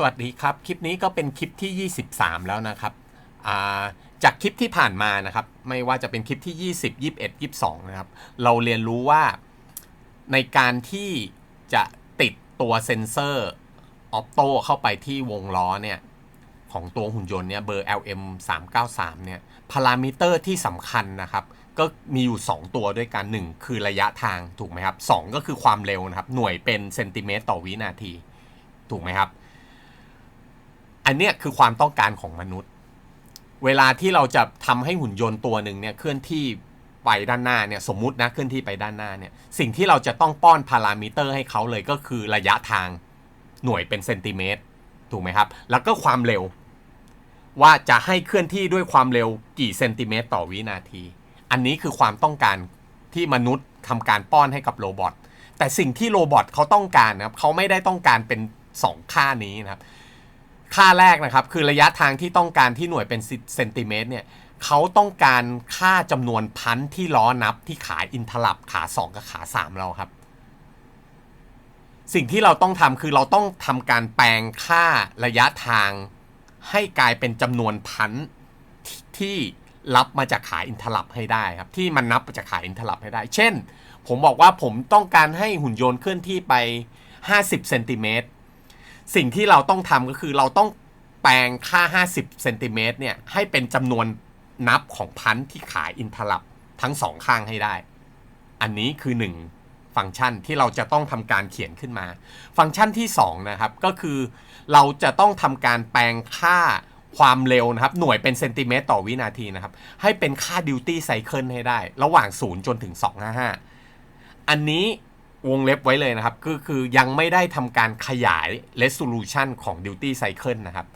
สวัสดีครับ คลิปนี้ก็เป็นคลิปที่ 23 แล้วนะครับาจากคลิปที่ผ่านมานะครับ ไม่ว่าจะเป็นคลิปที่ 20 21 22 นะครับ เราเรียนรู้ว่าในการที่จะติดตัวเซ็นเซอร์ออปโตเข้าไปที่วงล้อเนี่ย ของตัวหุ่นยนต์เนี่ยเบอร์ LM 393เนี่ยพารามิเตอร์ที่สำคัญนะครับ ก็มีอยู่ 2 ตัวด้วยกัน 1 คือระยะทางถูกไหมครับ 2 ก็คือความเร็วนะครับ หน่วยเป็นเซนติเมตรต่อวินาที ถูกไหมครับ อันเนี้ยคือความต้องการของมนุษย์ เวลาที่เราจะทำให้หุ่นยนต์ตัวหนึ่งเนี่ยเคลื่อนที่ไปด้านหน้าเนี่ยสมมุตินะเคลื่อนที่ไปด้านหน้าเนี่ยสิ่งที่เราจะต้องป้อนพารามิเตอร์ให้เขาเลยก็คือระยะทางหน่วยเป็นเซนติเมตรถูกไหมครับ แล้วก็ความเร็ว ว่าจะให้เคลื่อนที่ด้วยความเร็วกี่เซนติเมตรต่อวินาที อันนี้คือความต้องการที่มนุษย์ทำการป้อนให้กับโรบอทแต่สิ่งที่โรบอทเขาต้องการนะครับเขาไม่ได้ต้องการเป็นสองค่านี้นะครับ ค่าแรกนะครับ คือระยะทางที่ต้องการที่หน่วยเป็นเซนติเมตรเนี่ยเขาต้องการค่าจำนวนพันที่ล้อนับที่ขาอินทลับขา 2 กับขา 3 เราครับ สิ่งที่เราต้องทำคือเราต้องทำการแปลงค่าระยะทาง ให้กลายเป็นจำนวนพันที่รับมาจากขาอินทลับให้ได้ครับ ที่มันนับมาจากขาอินทลับให้ได้ เช่น ผมบอกว่าผมต้องการให้หุ่นยนต์เคลื่อนที่ไป 50เซนติเมตร สิ่งที่เราต้องทำก็คือเราต้องแปลงค่า 50เซนติเมตรเนี่ยให้เป็นจำนวนนับของพันที่ขายอินทลับทั้งสองข้างให้ได้ อันนี้คือ 1 ฟังก์ชันที่เราจะต้องทำการเขียนขึ้นมา ฟังก์ชันที่2นะครับก็คือเราจะต้องทำการแปลงค่าความเร็วนะครับ หน่วยเป็นเซนติเมตรต่อวินาทีนะครับ ให้เป็นค่าดิวตี้ไซเคิลให้ได้ ระหว่าง 0 จนถึง 255 อันนี้ วงเล็บไว้เลยนะครับ ก็คือยังไม่ได้ทำการขยาย resolution ของ duty cycle นะครับ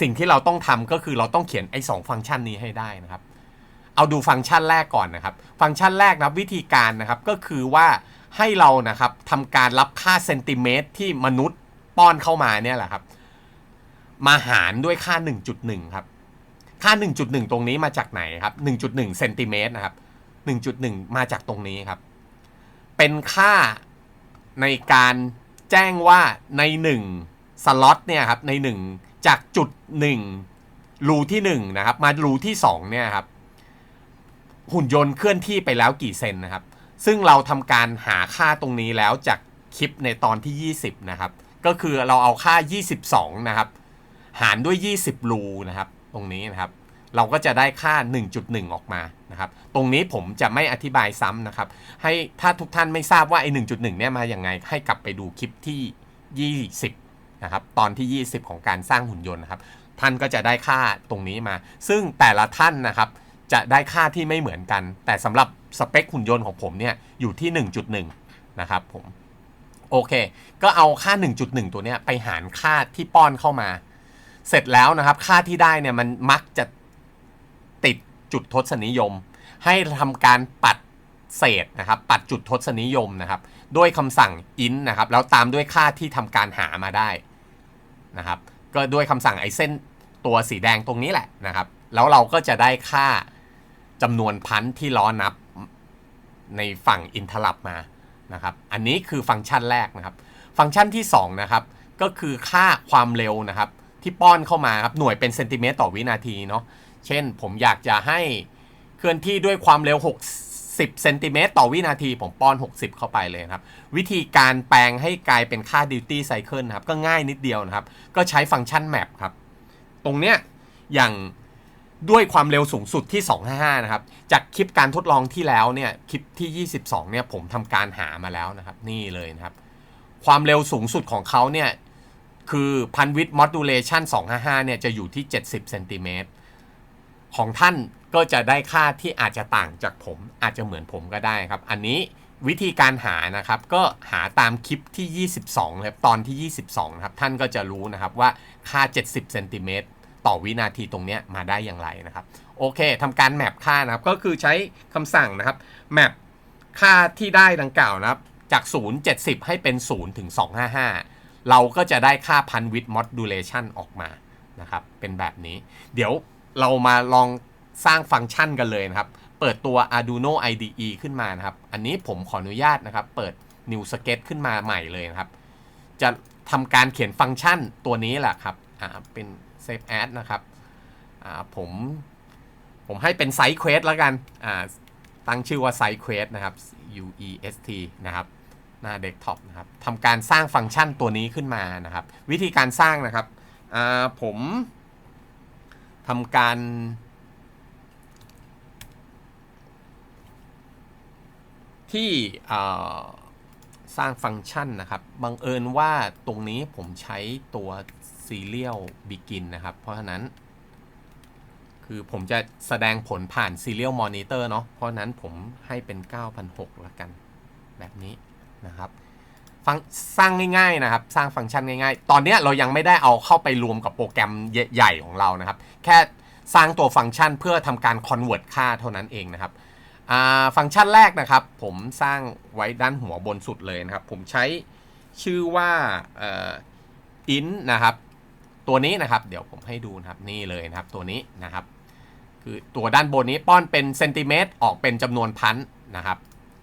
สิ่งที่เราต้องทำก็คือเราต้องเขียนไอ้สองฟังก์ชันนี้ให้ได้นะครับ เอาดูฟังก์ชันแรกก่อนนะครับ ฟังก์ชันแรกนะวิธีการนะครับก็คือว่าให้เรานะครับทำการรับค่าเซนติเมตรที่มนุษย์ป้อนเข้ามาเนี่ยแหละครับ มาหารด้วยค่า 1.1 ครับ ค่า 1.1 ตรงนี้มาจากไหนครับ 1.1เซนติเมตรนะครับ 1.1 มาจากตรงนี้ครับ เป็นค่าในการแจ้งว่าใน1สล็อตเนี่ยครับใน 1 จากจุด 1 รูที่ 1 นะครับ มารูที่ 2 เนี่ยครับ หุ่นยนต์เคลื่อนที่ไปแล้วกี่เซนนะครับ ซึ่งเราทำการหาค่าตรงนี้แล้วจากคลิปในตอนที่ 20 นะครับ ก็คือเราเอาค่า 22 นะครับ หารด้วย 20 รูนะครับ ตรงนี้นะครับ เราก็จะได้ค่า 1.1 ออกมา นะครับตรงนี้ผมจะไม่อธิบายซ้ำนะครับ ให้ถ้าทุกท่านไม่ทราบว่าไอ้1.1เนี่ยมาอย่างไง ให้กลับไปดูคลิปที่ 20นะครับตอนที่ 20 ของการสร้างหุ่นยนต์นะครับ ท่านก็จะได้ค่าตรงนี้มา ซึ่งแต่ละท่านนะครับจะได้ค่าที่ไม่เหมือนกัน แต่สำหรับสเปคหุ่นยนต์ของผมเนี่ยอยู่ที่ 1.1 นะครับผมโอเค ก็เอาค่า 1.1 ตัวเนี้ยไปหารค่าที่ป้อนเข้ามา เสร็จแล้วนะครับ ค่าที่ได้เนี่ยมันมักจะ จุดทศนิยม ให้ทำการปัดเศษนะครับ ปัดจุดทศนิยมนะครับ ด้วยคำสั่ง int นะครับ แล้วตามด้วยค่าที่ทำการหามาได้นะครับ ก็ด้วยคำสั่งไอ้เส้นตัวสีแดงตรงนี้แหละนะครับ แล้วเราก็จะได้ค่าจำนวนพันที่ล้อนับในฝั่งอินทลับมานะครับ อันนี้คือฟังก์ชันแรกนะครับ ฟังก์ชันที่2นะครับ ก็คือค่าความเร็วนะครับ ที่ป้อนเข้ามาครับ หน่วยเป็นเซนติเมตรต่อวินาทีเนาะ เช่น ผมอยากจะให้เคลื่อนที่ด้วยความเร็ว 60 เซนติเมตรต่อวินาที ผมป้อน 60 เข้าไปเลยครับ วิธีการแปลงให้กลายเป็นค่า duty cycle นะครับ ก็ง่ายนิดเดียวนะครับ ก็ใช้ฟังก์ชัน map ครับ ตรงเนี้ยอย่างด้วยความเร็วสูงสุดที่ 255 นะครับ จากคลิปการทดลองที่แล้วเนี่ย คลิปที่ 22 เนี่ย ผมทำการหามาแล้วนะครับ นี่เลยนะครับ ความเร็วสูงสุดของเขาเนี่ย คือพันวิด modulation 255 เนี่ย จะอยู่ที่ 70 เซนติเมตร ของท่านก็จะได้ค่าที่อาจจะต่างจากผมอาจจะเหมือนผมก็ได้ครับ อันนี้วิธีการหานะครับก็หาตามคลิปที่ 22ครับตอนที่ 22นะครับท่านก็จะรู้นะครับว่าค่า 70เซนติเมตรต่อวินาทีตรงเนี้ยมาได้อย่างไรนะครับโอเคทำการแมปค่านะครับก็คือใช้คำสั่งนะครับแมปค่าที่ได้ดังกล่าวนะครับจาก 0 70 ให้เป็น 0 ถึง 255 เราก็จะได้ค่าพันวิดมอดูเลชันออกมานะครับเป็นแบบนี้ เดี๋ยว เรามาลองสร้างฟังก์ชันกันเลยนะครับ เปิดตัว Arduino IDE ขึ้นมานะครับ อันนี้ผมขออนุญาตนะครับ เปิด New Sketch ขึ้นมาใหม่เลยนะครับ จะทำการเขียนฟังก์ชันตัวนี้แหละครับ อ่า เป็น save as นะครับ อ่า ผม ผมให้เป็นไซ e ์เควสแล้วกัน อ่า ตั้งชื่อว่าไซ e ์เควสนะครับ U E S T นะครับหน้าเดสก์ท็อปนะครับทำการสร้างฟังก์ชันตัวนี้ขึ้นมานะครับ วิธีการสร้างนะครับ อ่า ผม ทำการ ที่สร้างฟังก์ชันนะครับ บังเอิญว่าตรงนี้ผมใช้ตัว Serial Begin นะครับ เพราะฉะนั้น คือผมจะแสดงผลผ่าน Serial Monitor เนาะ เพราะฉะนั้นผมให้เป็น9,006ละกัน แบบนี้นะครับ ฟังสร้างง่ายๆนะครับ สร้างฟังก์ชันง่ายๆ ตอนนี้เรายังไม่ได้เอาเข้าไปรวมกับโปรแกรมใหญ่ๆของเรานะครับ แค่สร้างตัวฟังก์ชันเพื่อทำการ convert ค่าเท่านั้นเองนะครับฟังก์ชันแรกนะครับ ผมสร้างไว้ด้านหัวบนสุดเลยนะครับ ผมใช้ชื่อว่าอ่อ int นะครับ ตัวนี้นะครับ เดี๋ยวผมให้ดูนะครับนี่เลยนะครับตัวนี้นะครับ คือตัวด้านบนนี้ป้อนเป็นเซนติเมตรออกเป็นจำนวนพันนะครับ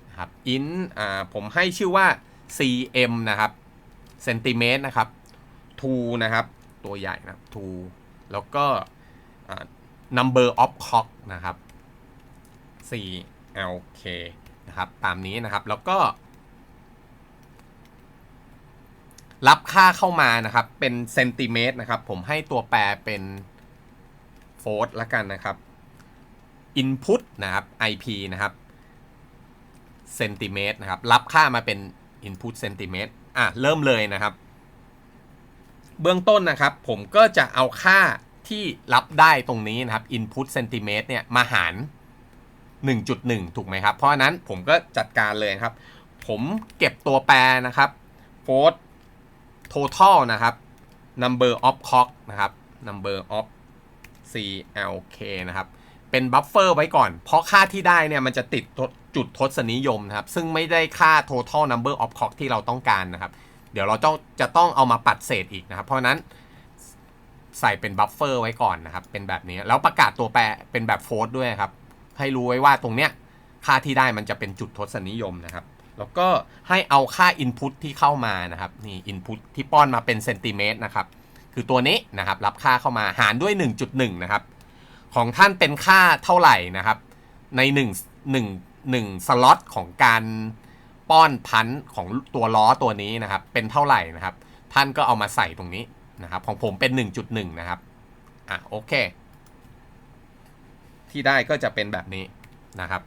นะครับ int อ่าผมให้ชื่อว่า cm นะครับเซนติเมตรนะครับ to นะครับ ตัวใหญ่นะ to แล้วก็ number of cock นะครับ CLK นะครับ ตามนี้นะครับ แล้วก็ รับค่าเข้ามานะครับ เป็นเซนติเมตรนะครับ ผมให้ตัวแปรเป็นโฟร์ละกันนะครับ Input นะครับ IP นะครับเซนติเมตรนะครับ รับค่ามาเป็น Input เซนติเมตรอะ เริ่มเลยนะครับ เบื้องต้นนะครับ ผมก็จะเอาค่าที่รับได้ตรงนี้นะครับ Input เซนติเมตรเนี่ย มาหาร 1.1 ถูกไหมครับ เพราะนั้นผมก็จัดการเลยครับ ผมเก็บตัวแปรนะครับ force total นะครับ number of clock นะครับ number of CLK นะครับ เป็นบัฟเฟอร์ไว้ก่อน เพราะค่าที่ได้เนี่ยมันจะติดจุดทศนิยมนะครับ ซึ่งไม่ได้ค่า total number of cock ที่เราต้องการนะครับ เดี๋ยวเราต้องจะต้องเอามาปัดเศษอีกนะครับ เพราะนั้นใส่เป็นบัฟเฟอร์ไว้ก่อนนะครับ เป็นแบบนี้ แล้วประกาศตัวแปรเป็นแบบโฟร์ด้วยครับ ให้รู้ไว้ว่าตรงเนี้ยค่าที่ได้มันจะเป็นจุดทศนิยมนะครับ แล้วก็ให้เอาค่า Input ที่เข้ามานะครับ นี่ Input ที่ป้อนมาเป็นเซนติเมตรนะครับ คือตัวนี้นะครับ รับค่าเข้ามาหารด้วย 1.1 นะครับ ของท่านเป็นค่าเท่าไหร่นะครับ ใน1 1 1สล็อตของการป้อนพันของตัวล้อตัวนี้นะครับ เป็นเท่าไหร่นะครับ ท่านก็เอามาใส่ตรงนี้นะครับ ของผมเป็น 1.1 นะครับอะโอเค ที่ได้ก็จะเป็นแบบนี้นะครับ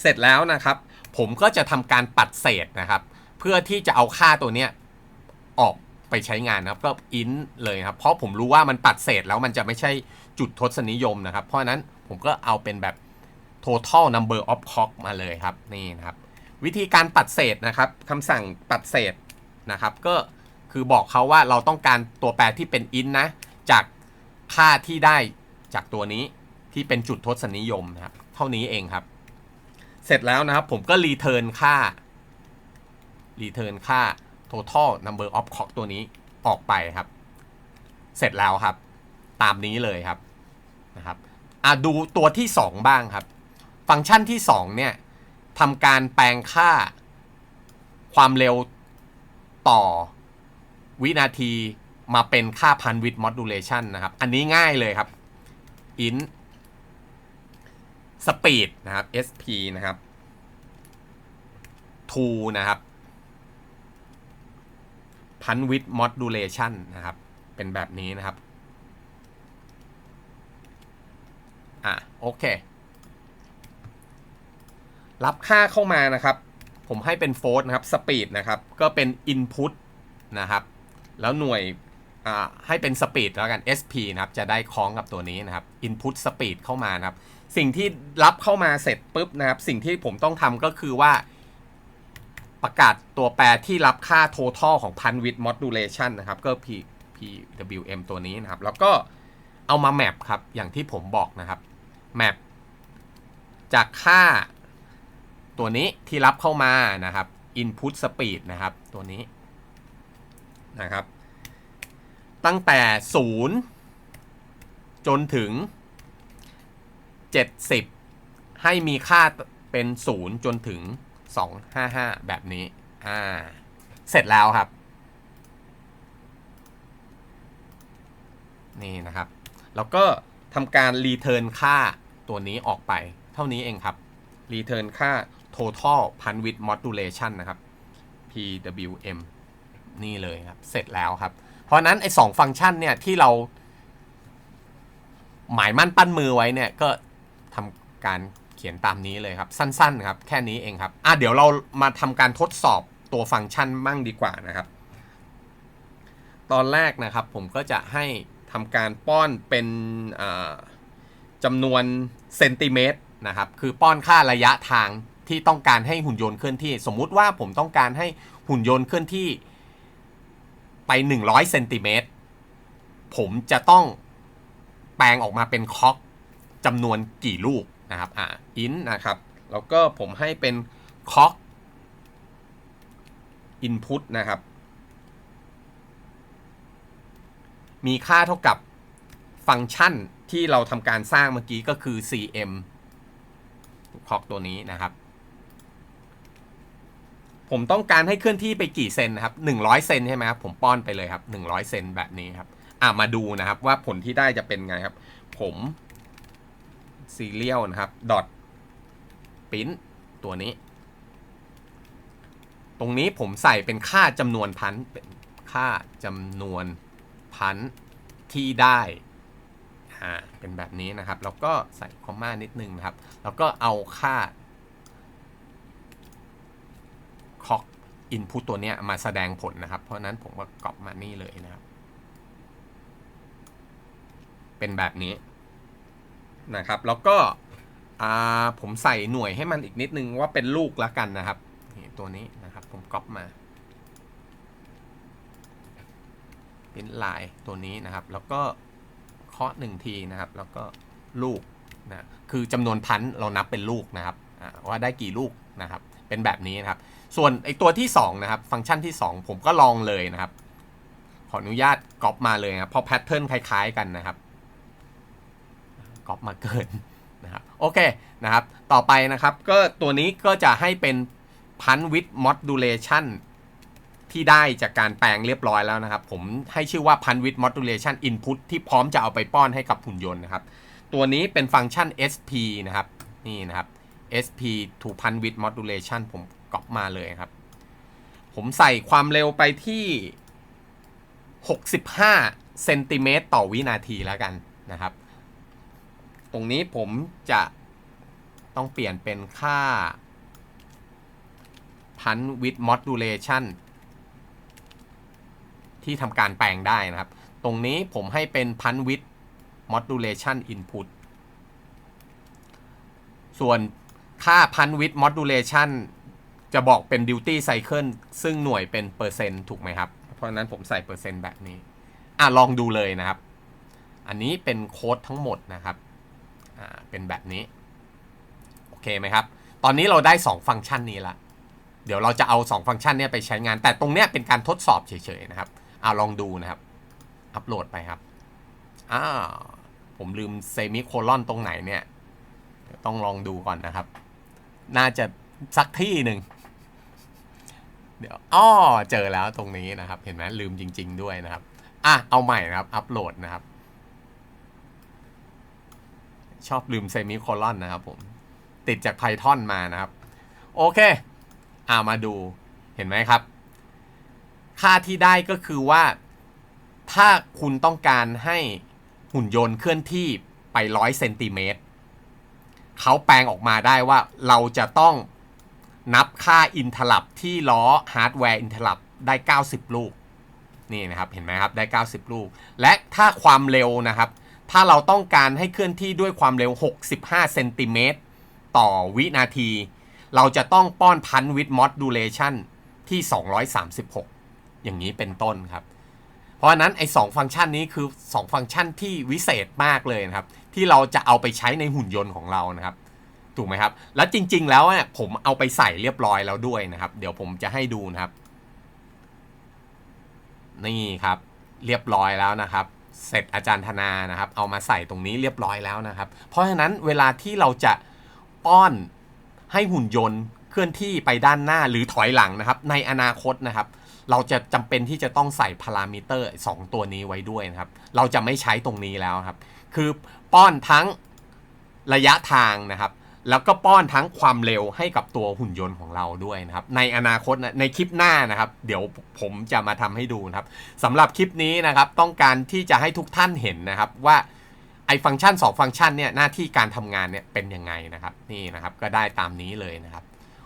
เสร็จแล้วนะครับ ผมก็จะทำการปัดเศษนะครับ เพื่อที่จะเอาค่าตัวเนี้ยออกไปใช้งานนะครับ ก็อินเลยครับ เพราะผมรู้ว่ามันปัดเศษแล้วมันจะไม่ใช่ จุดทศนิยมนะครับ เพราะฉะนั้นผมก็เอาเป็นแบบ total number of cock มาเลยครับนี่นะครับ วิธีการปัดเศษนะครับคำสั่งปัดเศษนะครับ ก็คือบอกเขาว่าเราต้องการตัวแปรที่เป็น int นะ จากค่าที่ได้จากตัวนี้ที่เป็นจุดทศนิยมนะครับ เท่านี้เองครับ เสร็จแล้วนะครับผมก็รีเทิร์นค่ารีเทิร์นค่า total number of cock ตัวนี้ออกไปครับ เสร็จแล้วครับ ตามนี้เลยครับ นะครับอะดูตัวที่ 2 บ้างครับ ฟังก์ชันที่ 2 เนี่ยทำการแปลงค่าความเร็วต่อวินาทีมาเป็นค่าพันวิด modulation นะครับ อันนี้ง่ายเลยครับ int speed นะครับ sp นะครับ to นะครับพันวิด modulation นะครับ เป็นแบบนี้นะครับ อะโอเค รับค่าเข้ามานะครับ ผมให้เป็นโฟลนะครับ speed นะครับ ก็เป็น input นะครับ แล้วหน่วยอ่าให้เป็น speed แล้วกัน sp นะครับ จะได้คล้องกับตัวนี้นะครับ input speed เข้ามานะครับ สิ่งที่รับเข้ามาเสร็จปุ๊บนะครับ สิ่งที่ผมต้องทำก็คือว่า ประกาศตัวแปรที่รับค่า total ของพันวิด modulation นะครับ ก็ p pwm ตัวนี้นะครับ แล้วก็เอามาแมปครับ อย่างที่ผมบอกนะครับ แมปจากค่าตัวนี้ที่รับเข้ามานะครับ input speed นะครับ ตัวนี้นะครับ ตั้งแต่ 0 จนถึง 70 ให้มีค่าเป็น 0 จนถึง 255 แบบนี้ อ่า เสร็จแล้วครับ นี่นะครับ แล้วก็ทำการรีเทิร์นค่า ตัวนี้ออกไปเท่านี้เองครับรีเทิร์นค่า total พัน with modulation นะครับ PWM นี่เลยครับ เสร็จแล้วครับ เพราะฉะนั้นไอ้สองฟังก์ชันเนี่ยที่เรา หมายมั่นปั้นมือไว้เนี่ยก็ทำการเขียนตามนี้เลยครับ สั้นๆครับ แค่นี้เองครับ อะเดี๋ยวเรามาทำการทดสอบตัวฟังก์ชันมั่งดีกว่านะครับ ตอนแรกนะครับผมก็จะให้ทำการป้อนเป็นอ่า จำนวนเซนติเมตรนะครับคือป้อนค่าระยะทางที่ต้องการให้หุ่นยนต์เคลื่อนที่ สมมุติว่าผมต้องการให้หุ่นยนต์เคลื่อนที่ไป 100เซนติเมตรผมจะต้องแปลงออกมาเป็นคอกจำนวนกี่ลูกนะครับอ่าอินนะครับแล้วก็ผมให้เป็นคอกอินพุตนะครับ มีค่าเท่ากับ ฟังก์ชันที่เราทำการสร้างเมื่อกี้ก็คือ cm คอกตัวนี้นะครับ ผมต้องการให้เคลื่อนที่ไปกี่เซนนะครับ100 เซนใช่ไหมครับ ผมป้อนไปเลยครับ 100 เซนแบบนี้ครับ อะมาดูนะครับว่าผลที่ได้จะเป็นไงครับ ผมซีเรียลนะครับ dot print ตัวนี้ ตรงนี้ผมใส่เป็นค่าจำนวนพันเป็นค่าจำนวนพันที่ได้ อ่าเป็นแบบนี้นะครับ แล้วก็ใส่คอมมานิดนึงนะครับ แล้วก็เอาค่าคอกอินพุตตัวเนี้ยมาแสดงผลนะครับ เพราะนั้นผมก็กรอบมานี่เลยนะครับ เป็นแบบนี้นะครับ แล้วก็ผมใส่หน่วยให้มันอีกนิดนึงว่าเป็นลูกละกันนะครับตัวนี้นะครับผมก๊อปมาเป็นลายตัวนี้นะครับ แล้วก็ เคาะหนึ่งทีนะครับ แล้วก็ลูกนะคือจำนวนพันเรานับเป็นลูกนะครับว่าได้กี่ลูกนะครับ เป็นแบบนี้นะครับ ส่วนไอตัวที่2นะครับ ฟังก์ชันที่ 2 ผมก็ลองเลยนะครับ ขออนุญาตก๊อปมาเลยนะครับเพราะแพทเทิร์นคล้ายๆกันนะครับก๊อปมาเกินนะครับโอเคนะครับ ต่อไปนะครับ ก็ตัวนี้ก็จะให้เป็นพันวิดมอดูเลชัน ที่ได้จากการแปลงเรียบร้อยแล้วนะครับ ผมให้ชื่อว่าพันวิดมอดูเลชันอินพุตที่พร้อมจะเอาไปป้อนให้กับหุ่นยนต์นะครับ ตัวนี้เป็นฟังก์ชัน SP นะครับ นี่นะครับ SP to พันวิดมอดูเลชันผมก๊อปมาเลยครับ ผมใส่ความเร็วไปที่ 65 เซนติเมตรต่อวินาทีแล้วกันนะครับ ตรงนี้ผมจะต้องเปลี่ยนเป็นค่าพันวิดมอดูเลชัน ที่ทำการแปลงได้นะครับ ตรงนี้ผมให้เป็นพันวิดมอดูเลชันอินพุตส่วนค่าพันวิดมอดูเลชันจะบอกเป็นดิวตี้ไซเคิลซึ่งหน่วยเป็นเปอร์เซ็นต์ถูกไหมครับ เพราะนั้นผมใส่เปอร์เซ็นต์แบบนี้ อะลองดูเลยนะครับ อันนี้เป็นโค้ดทั้งหมดนะครับ อ่า เป็นแบบนี้ โอเคไหมครับ ตอนนี้เราได้ 2 ฟังก์ชันนี้ละ เดี๋ยวเราจะเอา 2 ฟังก์ชันนี้ไปใช้งาน แต่ตรงเนี้ยเป็นการทดสอบเฉยๆนะครับ อ่าลองดูนะครับ อัปโหลดไปครับอ้าผมลืมเซมิโคลอนตรงไหนเนี่ย ต้องลองดูก่อนนะครับ น่าจะสักที่หนึ่งเดี๋ยวอ้อเจอแล้วตรงนี้นะครับ เห็นไหมลืมจริง ๆ ด้วยนะครับอะเอาใหม่นะครับ อัปโหลดนะครับ ชอบลืมเซมิโคลอนนะครับผมติดจาก Python มานะครับ โอเค อ่ามาดูเห็นไหมครับ ค่าที่ได้ก็คือว่า ถ้าคุณต้องการให้หุ่นยนต์เคลื่อนที่ไปร้อยเซนติเมตรเขาแปลงออกมาได้ว่าเราจะต้องนับค่าอินทลับที่ล้อฮาร์ดแวร์อินทลับได้ 90 ลูก นี่นะครับ เห็นไหมครับ ได้ 90 ลูก และถ้าความเร็วนะครับ ถ้าเราต้องการให้เคลื่อนที่ด้วยความเร็ว 65 เซนติเมตรต่อวินาที เราจะต้องป้อนพันวิดมอดดูเลชันที่ 236 อย่างนี้เป็นต้นครับ เพราะฉะนั้นไอ้สองฟังก์ชันนี้คือ 2 ฟังก์ชันที่วิเศษมากเลยนะครับ ที่เราจะเอาไปใช้ในหุ่นยนต์ของเรานะครับถูกไหมครับ แล้วจริง ๆ แล้วเนี่ยผมเอาไปใส่เรียบร้อยแล้วด้วยนะครับ เดี๋ยวผมจะให้ดูนะครับ นี่ครับ เรียบร้อยแล้วนะครับ เสร็จอาจารย์ธนานะครับ เอามาใส่ตรงนี้เรียบร้อยแล้วนะครับ เพราะฉะนั้นเวลาที่เราจะป้อนให้หุ่นยนต์เคลื่อนที่ไปด้านหน้าหรือถอยหลังนะครับ ในอนาคตนะครับ เราจะจำเป็นที่จะต้องใส่พารามิเตอร์สองตัวนี้ไว้ด้วยนะครับ เราจะไม่ใช้ตรงนี้แล้วครับ คือป้อนทั้งระยะทางนะครับ แล้วก็ป้อนทั้งความเร็วให้กับตัวหุ่นยนต์ของเราด้วยนะครับ ในอนาคตนะในคลิปหน้านะครับ เดี๋ยวผมจะมาทำให้ดูนะครับสำหรับคลิปนี้นะครับ ต้องการที่จะให้ทุกท่านเห็นนะครับว่าไอฟังก์ชัน 2 ฟังก์ชันเนี่ยหน้าที่การทำงานเนี่ยเป็นยังไงนะครับ นี่นะครับก็ได้ตามนี้เลยนะครับ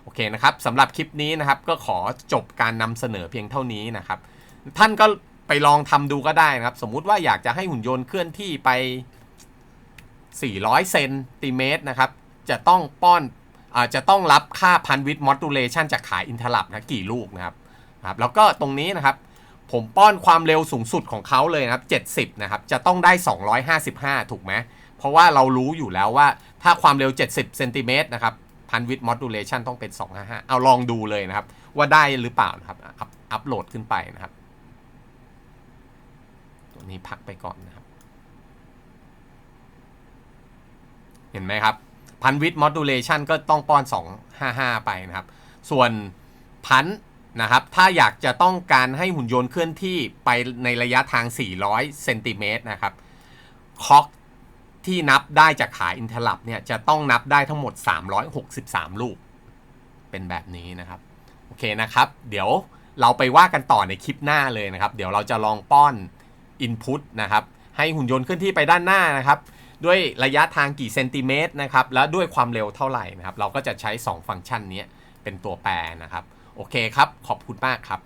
อเคนะครับสำหรับคลิปนี้นะครับก็ขอจบการนำเสนอเพียงเท่านี้นะครับ ท่านก็ไปลองทำดูก็ได้นะครับ สมมุติว่าอยากจะให้หุ่นยนต์เคลื่อนที่ไป 400 เซนติเมตรนะครับ จะต้องป้อนอาจะต้องรับค่าพันวิทมอดูเลชันจากขายอินทลับนะกี่ลูกนะครับครับ แล้วก็ตรงนี้นะครับ ผมป้อนความเร็วสูงสุดของเขาเลยนะครับ 70 นะครับ จะต้องได้ 255 ถูกไหมเพราะว่าเรารู้อยู่แล้วว่าถ้าความเร็ว 70 เซนติเมตรนะครับ พันวิทมอดูเลชันต้องเป็น 255 เอาลองดูเลยนะครับ ว่าได้หรือเปล่านะครับอัพอัพโหลดขึ้นไปนะครับ ตัวนี้พักไปก่อนนะครับ เห็นไหมครับพันวิทมอดูเลชันก็ต้องป้อน 255 ไปนะครับ ส่วนพันนะครับ ถ้าอยากจะต้องการให้หุ่นยนต์เคลื่อนที่ไปในระยะทาง 400 เซนติเมตรนะครับคอก ที่นับได้จากขาอินเทอร์ลับเนี่ยจะต้องนับได้ทั้งหมด 363 ลูก เป็นแบบนี้นะครับ โอเคนะครับ เดี๋ยวเราไปว่ากันต่อในคลิปหน้าเลยนะครับ เดี๋ยวเราจะลองป้อน Input นะครับ ให้หุ่นยนต์เคลื่อนที่ไปด้านหน้านะครับ ด้วยระยะทางกี่เซนติเมตรนะครับ แล้วด้วยความเร็วเท่าไหร่นะครับ เราก็จะใช้ 2 ฟังก์ชันนี้เป็นตัวแปรนะครับ โอเคครับ ขอบคุณมากครับ